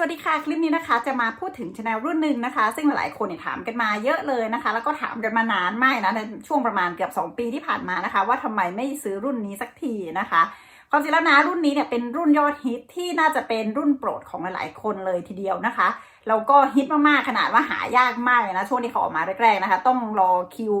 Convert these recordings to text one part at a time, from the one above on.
สวัสดีค่ะ คลิปนี้นะคะจะมาพูดถึงชแนลรุ่นหนึ่งนะคะ ซึ่งหลายคนเนี่ยถามกันมาเยอะเลยนะคะ แล้วก็ถามกันมานานมากนะในช่วงประมาณเกือบ 2 ปีที่ผ่านมานะคะ ว่าทำไมไม่ซื้อรุ่นนี้สักทีนะคะความจริงแล้วนะรุ่นนี้เนี่ยเป็นรุ่นยอดฮิตที่น่าจะเป็นรุ่นโปรดของหลายๆคนเลยทีเดียวนะคะแล้วก็ฮิตมากๆขนาดว่าหายากมากเลยนะช่วงที่เขาออกมาแรกๆนะคะ ต้องรอคิว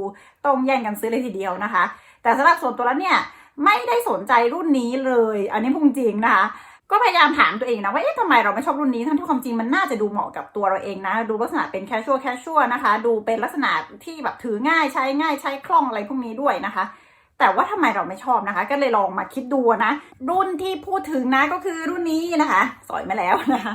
ต้องแย่งกันซื้อเลยทีเดียวนะคะ แต่สำหรับส่วนตัวแล้วเนี่ยไม่ได้สนใจรุ่นนี้เลย อันนี้พูดจริงนะคะ ก็พยายามถามตัวเองนะว่าเอ๊ะทำไมเราไม่ชอบรุ่นนี้ทั้งที่ความจริงมันน่าจะดูเหมาะกับตัวเราเองนะ ดูลักษณะเป็นแคชชวลแคชชวลนะคะ ดูเป็นลักษณะที่แบบถือง่ายใช้ง่ายใช้คล่องอะไรพวกนี้ด้วยนะคะแต่ว่าทำไมเราไม่ชอบนะคะ ก็เลยลองมาคิดดูนะ รุ่นที่พูดถึงนะก็คือรุ่นนี้นะคะ สอยมาแล้วนะคะ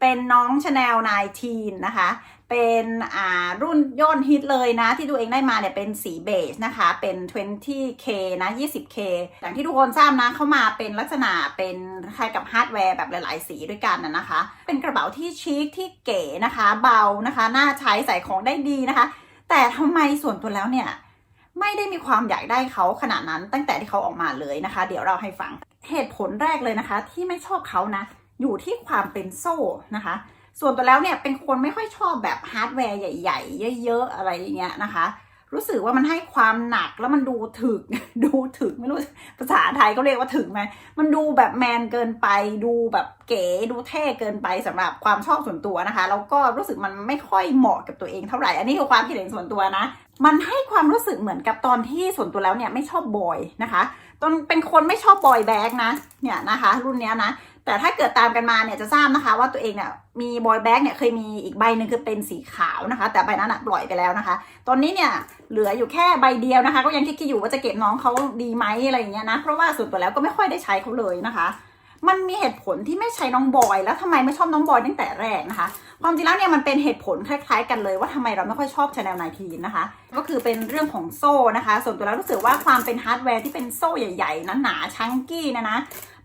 เป็นน้องชาแนล19นนะคะ เป็นอ่ารุ่นยอดฮิตเลยนะ ที่ตัวเองได้มาเนี่ยเป็นสีเบจนะคะ เป็น 20K นะ 20K อย่างที่ทุกคนทราบนะเข้ามาเป็นลักษณะเป็นคล้ายกับฮาร์ดแวร์แบบหลาย ๆ สีด้วยกันนะนะคะ เป็นกระเป๋าที่ชิคที่เก๋นะคะ เบานะคะ น่าใช้ใส่ของได้ดีนะคะ แต่ทำไมส่วนตัวแล้วเนี่ยไม่ได้มีความอยากได้เขาขนาดนั้นตั้งแต่ที่เขาออกมาเลยนะคะ เดี๋ยวเราให้ฟังเหตุผลแรกเลยนะคะ ที่ไม่ชอบเขานะ อยู่ที่ความเป็นโซ่นะคะ ส่วนตัวแล้วเนี่ยเป็นคนไม่ค่อยชอบแบบฮาร์ดแวร์ใหญ่ๆ เยอะๆ อะไรอย่างเงี้ยนะคะ รู้สึกว่ามันให้ความหนักแล้วมันดูถึกดูถึกไม่รู้ภาษาไทยเขาเรียกว่าถึกไหมมันดูแบบแมนเกินไป ดูแบบเก๋ดูเท่เกินไปสำหรับความชอบส่วนตัวนะคะแล้วก็รู้สึกมันไม่ค่อยเหมาะกับตัวเองเท่าไหร่อันนี้คือความคิดเห็นส่วนตัวนะ มันให้ความรู้สึกเหมือนกับตอนที่ส่วนตัวแล้วเนี่ยไม่ชอบบอยนะคะตอนเป็นคนไม่ชอบ บอยแบ็กนะ เนี่ยนะคะ รุ่นเนี้ยนะ แต่ถ้าเกิดตามกันมาเนี่ยจะทราบนะคะ ว่าตัวเองเนี่ยมีบอยแบ็กเนี่ยเคยมีอีกใบหนึ่งคือเป็นสีขาวนะคะ แต่ใบนั้นอะปล่อยไปแล้วนะคะ ตอนนี้เนี่ยเหลืออยู่แค่ใบเดียวนะคะ ก็ยังคิดๆอยู่ว่าจะเก็บน้องเขาดีไหมอะไรอย่างเงี้ยนะเพราะว่าส่วนตัวแล้วก็ไม่ค่อยได้ใช้เขาเลยนะคะ มันมีเหตุผลที่ไม่ใช้น้องบอยแล้วทำไมไม่ชอบน้องบอยตั้งแต่แรกนะคะ ความจริงแล้วเนี่ยมันเป็นเหตุผลคล้าย ๆ กันเลยว่าทำไมเราไม่ค่อยชอบ Channel 19นนะคะ ก็คือเป็นเรื่องของโซ่นะคะ ส่วนตัวแล้วรู้สึกว่าความเป็นฮาร์ดแวร์ที่เป็นโซ่ใหญ่ๆหนาๆชังกี้นะนะ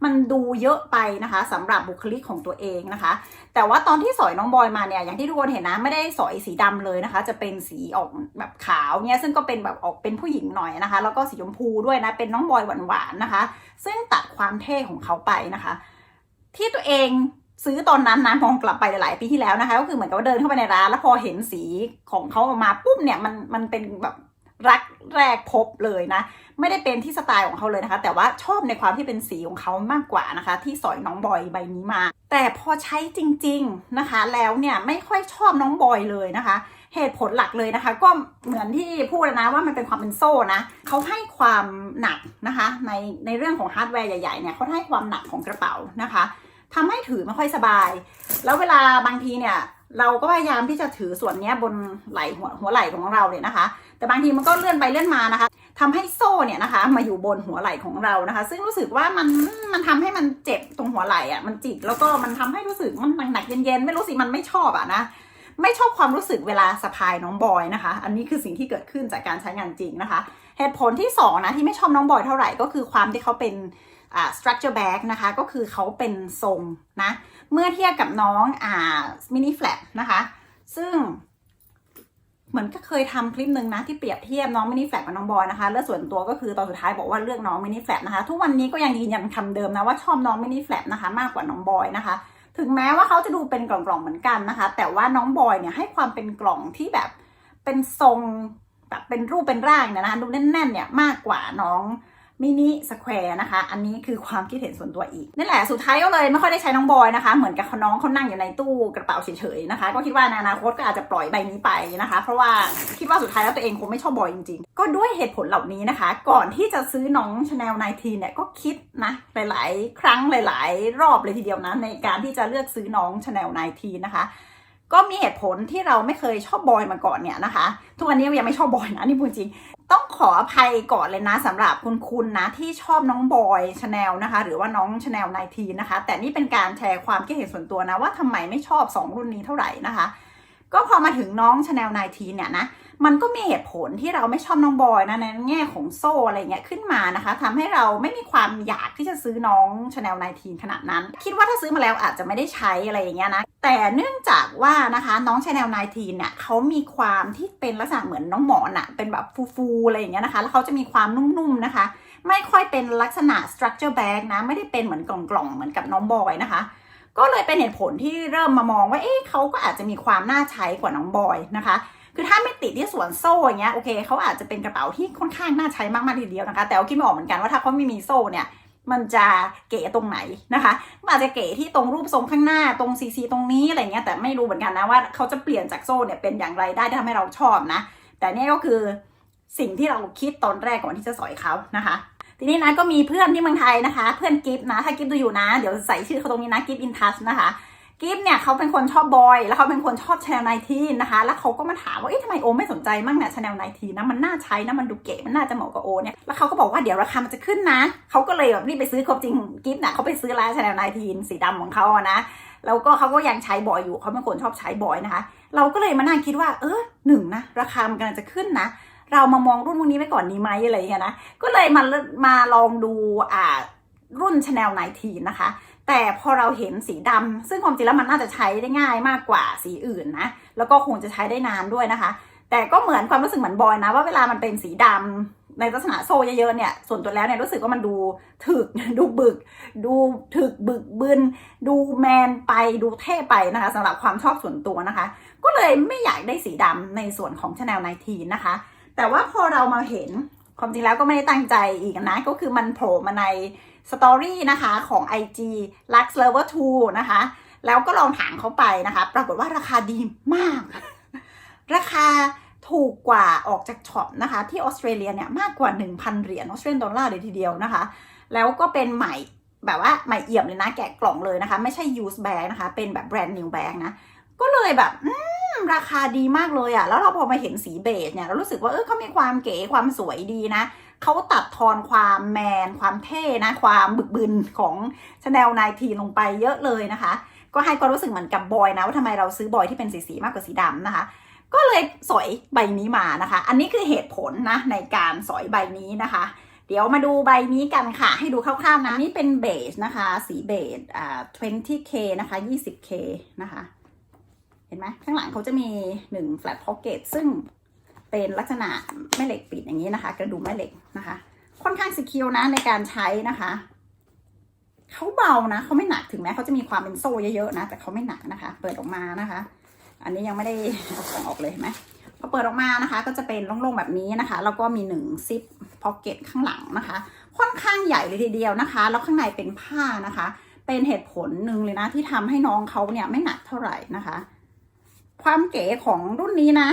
มันดูเยอะไปนะคะสำหรับบุคลิกของตัวเองนะคะ แต่ว่าตอนที่สอยน้องบอยมาเนี่ยอย่างที่ทุกคนเห็นนะไม่ได้สอยสีดำเลยนะคะ จะเป็นสีออกแบบขาวเนี่ยซึ่งก็เป็นแบบออกเป็นผู้หญิงหน่อยนะคะ แล้วก็สีชมพูด้วยนะเป็นน้องบอยหวานๆนะคะ ซึ่งตัดความเท่ของเขาไปนะคะ ที่ตัวเองซื้อตอนนั้นนะมองกลับไปหลายปีที่แล้วนะคะ ก็คือเหมือนกับว่าเดินเข้าไปในร้าน แล้วพอเห็นสีของเขาออกมาปุ๊บเนี่ยมันมันเป็นแบบ รักแรกพบเลยนะ ไม่ได้เป็นที่สไตล์ของเขาเลยนะคะ แต่ว่าชอบในความที่เป็นสีของเขามากกว่านะคะ ที่สอยน้องบอยใบนี้มา แต่พอใช้จริง ๆนะคะ แล้วเนี่ยไม่ค่อยชอบน้องบอยเลยนะคะ เหตุผลหลักเลยนะคะ ก็เหมือนที่พูดนะว่ามันเป็นความเป็นโซ่นะเขาให้ความหนักนะคะ ในในเรื่องของฮาร์ดแวร์ใหญ่ๆเนี่ยเขาให้ความหนักของกระเป๋านะคะทำให้ถือไม่ค่อยสบาย แล้วเวลาบางทีเนี่ย เราก็พยายามที่จะถือส่วนนี้บนไหล่หัวหัวไหล่ของเราเนี่ยนะคะ แต่บางทีมันก็เลื่อนไปเลื่อนมานะคะทำให้โซ่เนี่ยนะคะ มาอยู่บนหัวไหล่ของเรานะคะ ซึ่งรู้สึกว่ามันมันทำให้มันเจ็บตรงหัวไหล่อะ่ะมันจิกแล้วก็มันทำให้รู้สึกมันหนักเย็นๆไม่รู้สิมันไม่ชอบอะนะไม่ชอบความรู้สึกเวลาสะพายน้องบอยนะคะ อันนี้คือสิ่งที่เกิดขึ้นจากการใช้งานจริงนะคะ เหตุผลที่สองนะที่ไม่ชอบน้องบอยเท่าไหร่ก็คือความที่เขาเป็นอ่า structure bag นะคะ ก็คือเขาเป็นทรงนะ เมื่อเทียบกับน้องอ่า mini flap นะคะ ซึ่งเหมือนก็เคยทำคลิปหนึ่งนะที่เปรียบเทียบน้องมินิแฟลกับน้องบอยนะคะแล้วส่วนตัวก็คือตอนสุดท้ายบอกว่าเลือกน้องมินิแฟลนะคะ ทุกวันนี้ก็ยังยืนยันคำเดิมนะว่าชอบน้องมินิแฟลนะคะ มากกว่าน้องบอยนะคะ ถึงแม้ว่าเขาจะดูเป็นกล่องๆเหมือนกันนะคะ แต่ว่าน้องบอยเนี่ยให้ความเป็นกล่องที่แบบเป็นทรงแบบเป็นรูปเป็นร่างเนี่ยนะคะดูแน่นๆเนี่ยมากกว่าน้อง มินิสแควร์นะคะ อันนี้คือความคิดเห็นส่วนตัวอีกนี่นแหละสุดท้ายก็เลยไม่ค่อยได้ใช้น้องบอยนะคะ เหมือนกับน้องเขานั่งอยู่ในตู้กระเป๋าเฉยๆนะคะ ก็คิดว่าในอนาคตก็อาจจะปล่อยใบนี้ไปนะคะ เพราะว่าคิดว่าสุดท้ายแล้วตัวเองคงไม่ชอบบอยจริงๆ ก็ด้วยเหตุผลเหล่านี้นะคะ ก่อนที่จะซื้อน้อง Chanel 19เนี่ยก็คิดนะหลาย ๆ ครั้งหลาย ๆ รอบเลยทีเดียวนะในการที่จะเลือกซื้อน้อง Chanel 19นะคะก็มีเหตุผลที่เราไม่เคยชอบบอยมาก่อนเนี่ยนะคะ ทุกวันนี้ยังไม่ชอบบอยนะนี่พูดจริง ต้องขออภัยก่อนเลยนะสำหรับคุณคุณนะ ที่ชอบน้องบอยชาแนลนะคะ หรือว่าน้องชาแนลไนทีนะคะ แต่นี่เป็นการแชร์ความคิดเห็นส่วนตัวนะว่าทำไมไม่ชอบ 2 รุ่นนี้เท่าไหร่นะคะ ก็พอมาถึงน้องชาแนลไนทีเนี่ยนะมันก็มีเหตุผลที่เราไม่ชอบน้องบอยนะในแง่ของโซ่อะไรเงี้ยขึ้นมานะคะทำให้เราไม่มีความอยากที่จะซื้อน้องชาแนล19ขนาดนั้น คิดว่าถ้าซื้อมาแล้วอาจจะไม่ได้ใช้อะไรอย่างเงี้ยนะ แต่เนื่องจากว่านะคะน้องชาแนล19เนี่ยเขามีความที่เป็นลักษณะเหมือนน้องหมอนอะเป็นแบบฟูๆอะไรอย่างเงี้ยนะคะ แล้วเขาจะมีความนุ่มๆนะคะ ไม่ค่อยเป็นลักษณะ structure bag นะ ไม่ได้เป็นเหมือนกล่องๆ เหมือนกับน้องบอยนะคะ ก็เลยเป็นเหตุผลที่เริ่มมามองว่า เอ๊ะเขาก็อาจจะมีความน่าใช้กว่าน้องบอยนะคะ คือถ้าไม่ติดที่ส่วนโซ่อย่างเงี้ย โอเคเขาอาจจะเป็นกระเป๋าที่ค่อนข้างน่าใช้มากๆทีเดียวนะคะ แต่เอาคิดไม่ออกเหมือนกันว่าถ้าเขาไม่มีโซ่เนี่ย มันจะเก๋ตรงไหนนะคะมันอาจจะเก๋ที่ตรงรูปทรงข้างหน้าตรงซีซีตรงนี้อะไรเงี้ยแต่ไม่รู้เหมือนกันนะว่าเขาจะเปลี่ยนจากโซ่เนี่ยเป็นอย่างไรได้ที่ทำให้เราชอบนะ แต่เนี่ยก็คือสิ่งที่เราคิดตอนแรกก่อนที่จะสอยเขานะคะทีนี้นะก็มีเพื่อนที่เมืองไทยนะคะ เพื่อนกิฟต์นะ ถ้ากิฟต์ดูอยู่นะ เดี๋ยวใส่ชื่อเขาตรงนี้นะกิฟต์อินทัชนะคะ กิฟต์เนี่ยเขาเป็นคนชอบบอย แล้วเขาเป็นคนชอบชาแนลไนทีนะคะ แล้วเขาก็มาถามว่าเอ๊ะทำไมโอไม่สนใจมั่งเนี่ยชาแนลไนทีนะมันน่าใช้นะมันดูเก๋มันน่าจะเหมาะกับโอเนี่ยแล้วเขาก็บอกว่าเดี๋ยวราคามันจะขึ้นนะเขาก็เลยแบบรีบไปซื้อความจริงกิฟต์เนี่ยเขาไปซื้อร้านชาแนลไนทีสีดำของเขาอะนะแล้วก็เขาก็ยังใช้บ่อยอยู่เขาเป็นคนชอบใช้บ่อยนะคะ เราก็เลยมานั่งคิดว่า เออหนึ่งนะราคามันกำลังจะขึ้นนะเรามามองรุ่นพวกนี้ไว้ก่อนดีไหมอะไรอย่างเงี้ยนะก็เลยมามาลองดูอ่ารุ่น Chanel 19นะคะ แต่พอเราเห็นสีดำซึ่งความจริงแล้วมันน่าจะใช้ได้ง่ายมากกว่าสีอื่นนะ แล้วก็คงจะใช้ได้นานด้วยนะคะ แต่ก็เหมือนความรู้สึกเหมือนบอยนะ ว่าเวลามันเป็นสีดำในลักษณะโซ่เยอะๆเนี่ย ส่วนตัวแล้วเนี่ยรู้สึกว่ามันดูถึก ดูบึก ดูถึกบึกบึน ดูแมนไปดูเท่ไปนะคะสำหรับความชอบส่วนตัวนะคะ ก็เลยไม่อยากได้สีดำในส่วนของ Chanel 19นะคะ แต่ว่าพอเรามาเห็นความจริงแล้วก็ไม่ได้ตั้งใจอีกนะ ก็คือมันโผล่มาใน สตอรี่นะคะของ IG Lux Lover 2 นะคะ แล้วก็ลองถามเขาไปนะคะ ปรากฏว่าราคาดีมาก ราคาถูกกว่าออกจากช็อปนะคะ ที่ออสเตรเลียเนี่ยมากกว่า 1,000 เหรียญออสเตรเลียนดอลลาร์เลยทีเดียวนะคะ แล้วก็เป็นใหม่แบบว่าใหม่เอี่ยมเลยนะ แกะกล่องเลยนะคะ ไม่ใช่ use bag นะคะ เป็นแบบแบรนด์ new bag นะ ก็เลยแบบราคาดีมากเลยอะ แล้วเราพอมาเห็นสีเบจเนี่ย เรารู้สึกว่า เออเขามีความเก๋ ความสวยดีนะ เขาตัดทอนความแมน ความเท่นะ ความบึกบึนของชาแนลนายทีลงไปเยอะเลยนะคะ ก็ให้ความรู้สึกเหมือนกับบอยนะว่าทำไมเราซื้อบอยที่เป็นสีสีมากกว่าสีดำนะคะ ก็เลยสอยใบนี้มานะคะ อันนี้คือเหตุผลนะในการสอยใบนี้นะคะ เดี๋ยวมาดูใบนี้กันค่ะ ให้ดูคร่าวๆนะนี่เป็นเบจนะคะ สีเบจอ่า 20k นะคะ 20k นะคะ เห็นไหมข้างหลังเขาจะมีหนึ่ง flat pocket ซึ่ง เป็นลักษณะแม่เหล็กปิดอย่างนี้นะคะ กระดุมแม่เหล็กนะคะ ค่อนข้างสกิลนะในการใช้นะคะเขาเบานะเขาไม่หนักถึงแม้เขาจะมีความเป็นโซ่เยอะๆนะ แต่เขาไม่หนักนะคะ เปิดออกมานะคะ อันนี้ยังไม่ได้เอาของออกเลยเห็นไหมพอเปิดออกมานะคะ ก็จะเป็นโล่งๆแบบนี้นะคะแล้วก็มีหนึ่งซิปพ็อกเก็ตข้างหลังนะคะ ค่อนข้างใหญ่เลยทีเดียวนะคะ แล้วข้างในเป็นผ้านะคะ เป็นเหตุผลหนึ่งเลยนะที่ทำให้น้องเขาเนี่ยไม่หนักเท่าไหร่นะคะ ความเก๋ของรุ่นนี้นะ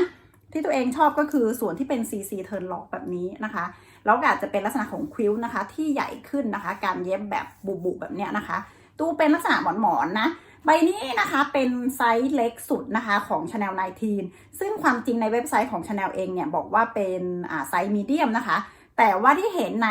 ที่ตัวเองชอบก็คือส่วนที่เป็น CC turn lock แบบนี้นะคะ แล้วก็อาจจะเป็นลักษณะของควิลนะคะ ที่ใหญ่ขึ้นนะคะ การเย็บแบบบุบๆแบบเนี้ยนะคะ ตู้เป็นลักษณะหมอนๆนะใบนี้นะคะเป็นไซส์เล็กสุดนะคะของ Chanel 19 ซึ่งความจริงในเว็บไซต์ของ Chanel เองเนี่ยบอกว่าเป็นไซส์มีเดียมนะคะ แต่ว่าที่เห็นใน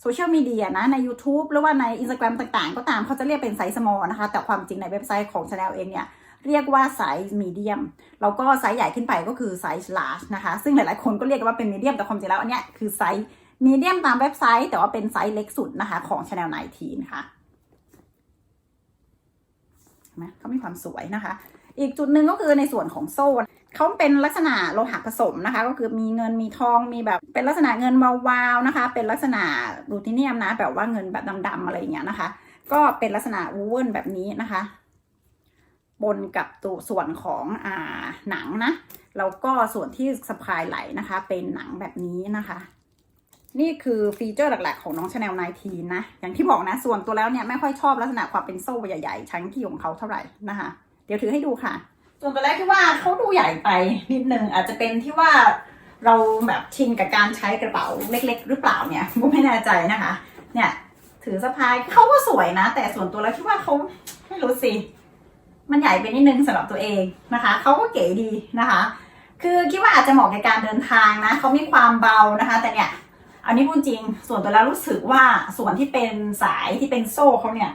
โซเชียลมีเดียนะใน YouTube หรือว่าใน Instagram ต่างๆ ก็ตามเขาจะเรียกเป็นไซส์ small นะคะ แต่ความจริงในเว็บไซต์ของ Chanel เองเนี่ย เรียกว่าไซส์มีเดียมแล้วก็ไซส์ใหญ่ขึ้นไปก็คือไซส์ large นะคะ ซึ่งหลายๆคนก็เรียกกันว่าเป็นมีเดียมแต่ความจริงแล้วอันเนี้ยคือไซส์มีเดียมตามเว็บไซต์ แต่ว่าเป็นไซส์เล็กสุดนะคะของ Chanel 19ค่ะนไหมเขามีความสวยนะคะ อีกจุดหนึ่งก็คือในส่วนของโซ่เขาเป็นลักษณะโลหะผสมนะคะ ก็คือมีเงินมีทองมีแบบเป็นลักษณะเงินวาวๆนะคะ เป็นลักษณะรูติเนียมนะแบบว่าเงินแบบดำๆอะไรอย่างเงี้ยนะคะ ก็เป็นลักษณะวูเวิลแบบนี้นะคะ บนกับตัวส่วนของอ่าหนังนะแล้วก็ส่วนที่สะพายไหลนะคะ เป็นหนังแบบนี้นะคะ นี่คือฟีเจอร์หลักๆ ของน้อง Chanel 19นะ อย่างที่บอกนะ ส่วนตัวแล้วเนี่ยไม่ค่อยชอบลักษณะความเป็นโซ่ใหญ่ๆ ชั้นกี่ของเขาเท่าไหร่นะคะ เดี๋ยวถือให้ดูค่ะ ส่วนตัวแรกที่ว่าเขาดูใหญ่ไปนิดนึงอาจจะเป็นที่ว่าเราแบบชินกับการใช้กระเป๋าเล็ก ๆ หรือเปล่าเนี่ยก็ไม่แน่ใจนะคะ เนี่ยถือสะพายเขาก็สวยนะ แต่ส่วนตัวแล้วคิดว่าเขาไม่รู้สิ มันใหญ่ไปนิดนึงสำหรับตัวเองนะคะเขาก็เก๋ดีนะคะ คือคิดว่าอาจจะเหมาะในการเดินทางนะเขามีความเบานะคะ แต่เนี่ยอันนี้พูดจริง ส่วนตัวแล้วรู้สึกว่าส่วนที่เป็นสายที่เป็นโซ่เขาเนี่ย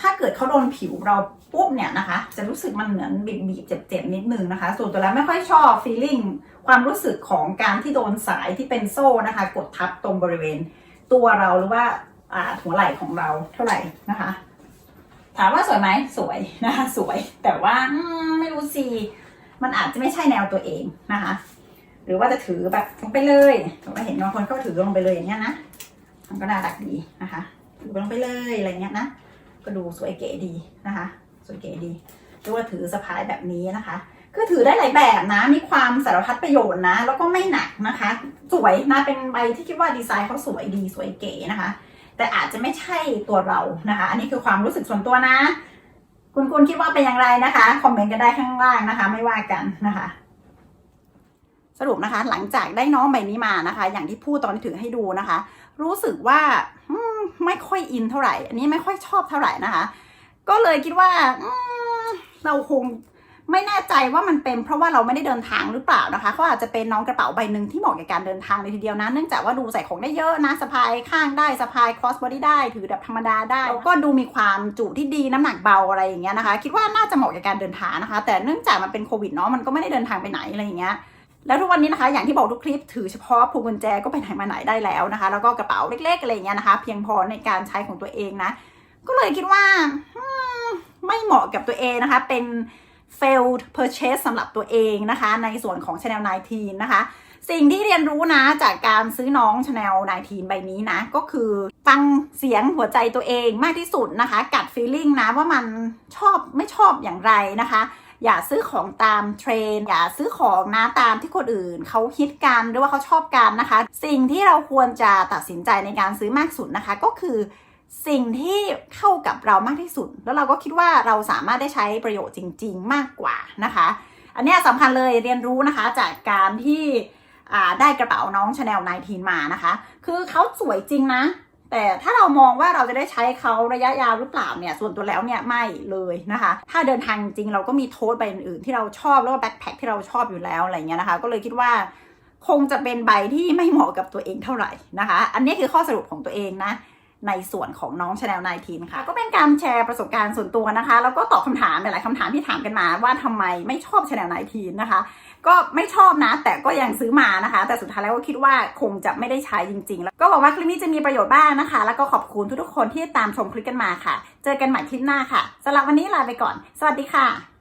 ถ้าเกิดเขาโดนผิวเราปุ๊บเนี่ยนะคะ จะรู้สึกมันเหมือนบีบบีบๆเจ็บๆนิดนึงนะคะ ส่วนตัวแล้วไม่ค่อยชอบ feeling ความรู้สึกของการที่โดนสายที่เป็นโซ่นะคะ กดทับตรงบริเวณ ตัวเราหรือว่าหัวไหล่ของเราเท่าไหร่นะคะ ถามว่าสวยไหมสวยนะคะสวยแต่ว่าอืมไม่รู้สิมันอาจจะไม่ใช่แนวตัวเองนะคะ หรือว่าจะถือแบบลงไปเลยผมเห็นบางคนก็ถือลงไปเลยอย่างเงี้ยนะมันก็น่ารักดีนะคะถือลงไปเลยอะไรเงี้ยนะก็ดูสวยเก๋ดีนะคะ สวยเก๋ดีหรือว่าถือสะพายแบบนี้นะคะคือถือได้หลายแบบนะ มีความสารพัดประโยชน์นะ แล้วก็ไม่หนักนะคะ สวยนะ เป็นใบที่คิดว่าดีไซน์เขาสวยดีสวยเก๋นะคะ แต่อาจจะไม่ใช่ตัวเรานะคะ อันนี้คือความรู้สึกส่วนตัวนะ คุณคุณคิดว่าเป็นอย่างไรนะคะคอมเมนต์กันได้ข้างล่างนะคะ ไม่ว่ากันนะคะสรุปนะคะ หลังจากได้น้องใบนี้มานะคะ อย่างที่พูดตอนที่ถือให้ดูนะคะ รู้สึกว่าไม่ค่อยอินเท่าไหร่ อันนี้ไม่ค่อยชอบเท่าไหร่นะคะ ก็เลยคิดว่าเราคง ไม่แน่ใจว่ามันเป็นเพราะว่าเราไม่ได้เดินทางหรือเปล่านะคะเขาอาจจะเป็นน้องกระเป๋าใบหนึ่งที่เหมาะกับการเดินทางเลยทีเดียวนะ เนื่องจากว่าดูใส่ของได้เยอะนะสะพายข้างได้สะพาย cross body ได้ถือแบบธรรมดาได้แล้วก็ดูมีความจุที่ดีน้ำหนักเบาอะไรอย่างเงี้ยนะคะ คิดว่าน่าจะเหมาะกับการเดินทางนะคะ แต่เนื่องจากมันเป็นโควิดเนาะมันก็ไม่ได้เดินทางไปไหนอะไรอย่างเงี้ยแล้วทุกวันนี้นะคะ อย่างที่บอกทุกคลิปถือเฉพาะพวงกุญแจก็ไปไหนมาไหนได้แล้วนะคะ แล้วก็กระเป๋าเล็กๆอะไรเงี้ยนะคะ เพียงพอในการใช้ของตัวเองนะ ก็เลยคิดว่าไม่เหมาะกับตัวเองนะคะ เป็น failed purchase สำหรับตัวเองนะคะ ในส่วนของ Chanel 19 นะคะ สิ่งที่เรียนรู้นะจากการซื้อน้อง Chanel 19 ใบนี้นะ ก็คือฟังเสียงหัวใจตัวเองมากที่สุดนะคะ กัด feeling นะว่ามันชอบไม่ชอบอย่างไรนะคะอย่าซื้อของตามเทรน อย่าซื้อของนะตามที่คนอื่นเขาฮิตกันหรือว่าเขาชอบกันนะคะ สิ่งที่เราควรจะตัดสินใจในการซื้อมากสุดนะคะ ก็คือ สิ่งที่เข้ากับเรามากที่สุด แล้วเราก็คิดว่าเราสามารถได้ใช้ประโยชน์จริง ๆ มากกว่านะคะ อันนี้สำคัญเลยเรียนรู้นะคะจากการที่ได้กระเป๋าน้อง Chanel 19 มานะคะ คือเขาสวยจริงนะ แต่ถ้าเรามองว่าเราจะได้ใช้เขาระยะยาวหรือเปล่าเนี่ย ส่วนตัวแล้วเนี่ยไม่เลยนะคะ ถ้าเดินทางจริงเราก็มีโทสใบอื่นๆที่เราชอบแล้วก็แบ็คแพคที่เราชอบอยู่แล้วอะไรเงี้ยนะคะ ก็เลยคิดว่าคงจะเป็นใบที่ไม่เหมาะกับตัวเองเท่าไหร่นะคะ อันนี้คือข้อสรุปของตัวเองนะ ในส่วนของน้อง Chanel 19ค่ะ ก็เป็นการแชร์ประสบการณ์ส่วนตัวนะคะ แล้วก็ตอบคำถามหลายๆคำถามที่ถามกันมาว่าทำไมไม่ชอบ Chanel 19นะคะ ก็ไม่ชอบนะ แต่ก็ยังซื้อมานะคะ แต่สุดท้ายแล้วก็คิดว่าคงจะไม่ได้ใช้จริง ๆ แล้วก็หวังว่าคลิปนี้จะมีประโยชน์บ้างนะคะ แล้วก็ขอบคุณทุกๆคนที่ตามชมคลิปกันมาค่ะ เจอกันใหม่คลิปหน้าค่ะสำหรับวันนี้ลาไปก่อน สวัสดีค่ะ